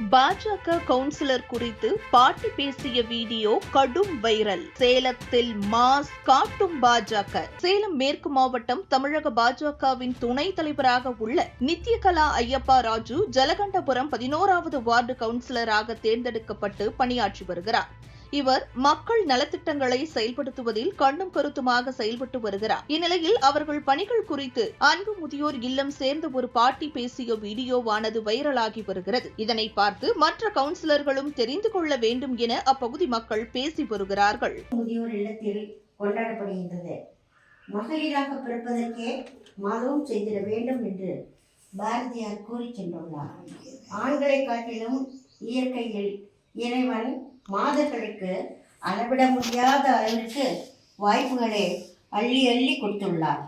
பாஜக கவுன்சிலர் குறித்து பாட்டி பேசிய வீடியோ கடும் வைரல். சேலத்தில் மாஸ் காட்டும் பாஜக. சேலம் மேற்கு மாவட்டம் தமிழக பாஜகவின் துணைத் தலைவராக உள்ள நித்யகலா ஐயப்பா ராஜு ஜலகண்டபுரம் பதினோராவது வார்டு கவுன்சிலராக தேர்ந்தெடுக்கப்பட்டு பணியாற்றி வருகிறார். இவர் மக்கள் நலத்திட்டங்களை செயல்படுத்துவதில் கண்ணும் கருத்துமாக செயல்பட்டு வருகிறார். இந்நிலையில் அவர்கள் பணிகள் குறித்து அன்பு முதியோர் இல்லம் சேர்ந்த ஒரு பாட்டி பேசிய வீடியோவானது வைரலாகி வருகிறது. இதனை பார்த்து மற்ற கவுன்சிலர்களும் தெரிந்து கொள்ள வேண்டும் என அப்பகுதி மக்கள் பேசி வருகிறார்கள். முதியோர் இல்லத்தில் கொண்டாடப்படுகின்றது. மகளிராக பிறப்பதற்கே மாதவும் செய்திட வேண்டும் என்று பாரதியார் கூறி சென்றுள்ளார். ஆண்களை காட்டிலும் இயற்கையில் இறைவன் மாதர்களுக்கு அளவிட முடியாத அளவிற்கு வாய்ப்புகளை அள்ளி அள்ளி கொடுத்துள்ளார்.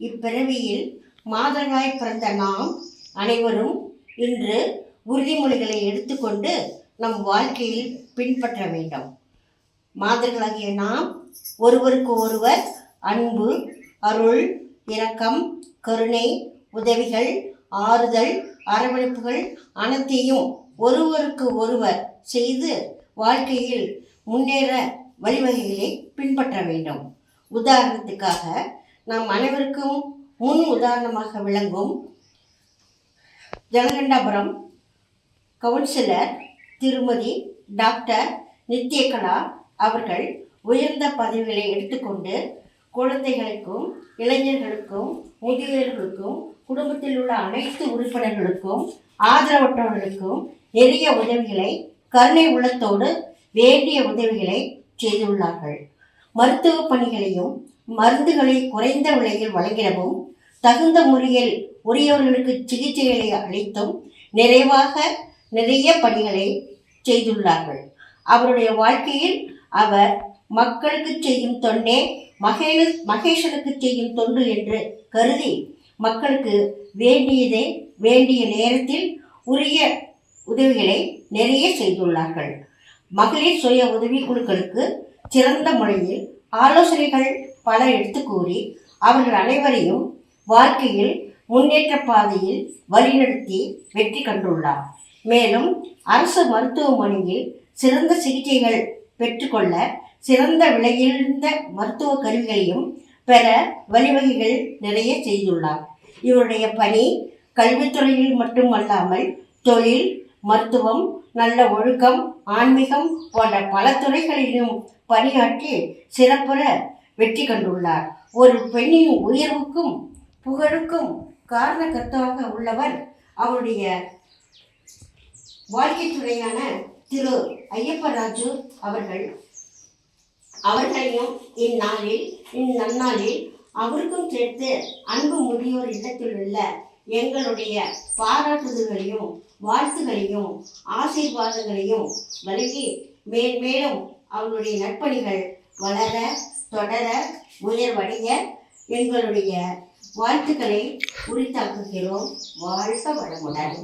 இப்பிறவியில் மாதர்களாய் பிறந்த நாம் அனைவரும் இன்று உறுதிமொழிகளை எடுத்துக்கொண்டு நம் வாழ்க்கையில் பின்பற்ற வேண்டும். மாதர்களாகிய நாம் ஒருவருக்கு ஒருவர் அன்பு அருள் இரக்கம் கருணை உதவிகள் ஆறுதல் அரவணைப்புகள் அனைத்தையும் ஒருவருக்கு ஒருவர் செய்து வாழ்க்கையில் முன்னேற வழிவகைகளை பின்பற்ற வேண்டும். உதாரணத்துக்காக நாம் அனைவருக்கும் முன் உதாரணமாக விளங்கும் ஜனகண்டாபுரம் கவுன்சிலர் திருமதி டாக்டர் நித்யகலா அவர்கள் உயர்ந்த பதவிகளை எடுத்துக்கொண்டு குழந்தைகளுக்கும் இளைஞர்களுக்கும் முதியோர்களுக்கும் குடும்பத்தில் உள்ள அனைத்து உறுப்பினர்களுக்கும் ஆதரவற்றவர்களுக்கும் நிறைய உதவிகளை கருணை உள்ளத்தோடு வேண்டிய உதவிகளை செய்துள்ளார்கள். மருத்துவ பணிகளையும் மருந்துகளை குறைந்த விலையில் வழங்கிடவும் தகுந்த முறையில் உரியவர்களுக்கு சிகிச்சைகளை அளித்தும் நிறைவாக நிறைய பணிகளை செய்துள்ளார்கள். அவருடைய வாழ்க்கையில் அவர் மக்களுக்கு செய்யும் தொண்டே மகேஷ மகேஷனுக்கு செய்யும் தொண்டு என்று கருதி மக்களுக்கு வேண்டியதை வேண்டிய நேரத்தில் உரிய உதவிகளை நிறைய செய்துள்ளார்கள். மகளிர் சுய உதவி குழுக்களுக்கு சிறந்த முறையில் ஆலோசனைகள் பல எடுத்து கூறி அவர்கள் அனைவரையும் வாழ்க்கையில் முன்னேற்ற பாதையில் வழிநடத்தி வெற்றி கண்டுள்ளார். மேலும் அரசு மருத்துவமனையில் சிறந்த சிகிச்சைகள் பெற்றுக்கொள்ள சிறந்த விலையுயர்ந்த மருத்துவ கருவிகளையும் பெற வழிவகைகள் நிறைய செய்துள்ளார். இவருடைய பணி கல்வித்துறையில் மட்டுமல்லாமல் தொழில் மருத்துவம் நல்ல ஒழுக்கம் ஆன்மீகம் போன்ற பல துறைகளிலும் பணியாற்றி சிறப்புற வெற்றி கண்டுள்ளார். ஒரு பெண்ணின் உயர்வுக்கும் புகழுக்கும் காரணகர்த்தாக உள்ளவர் அவருடைய வாழ்க்கை துறையான திரு. ஐயப்பராஜு அவர்கள். அவர்களையும் இந்நாளில் இந்நன்னாளில் அவருக்கும் சேர்த்து அன்பு முதியோர் இல்லத்தில் உள்ள எங்களுடைய பாராட்டுதல்களையும் வாழ்த்துகளையும் ஆசீர்வாதங்களையும் வழங்கி மேன்மேலும் அவனுடைய நற்பணிகள் வளர தொடர உயர்வடைய எங்களுடைய வாழ்த்துக்களை உரித்தாக்குகிறோம். வாழ்க வளமுடன்.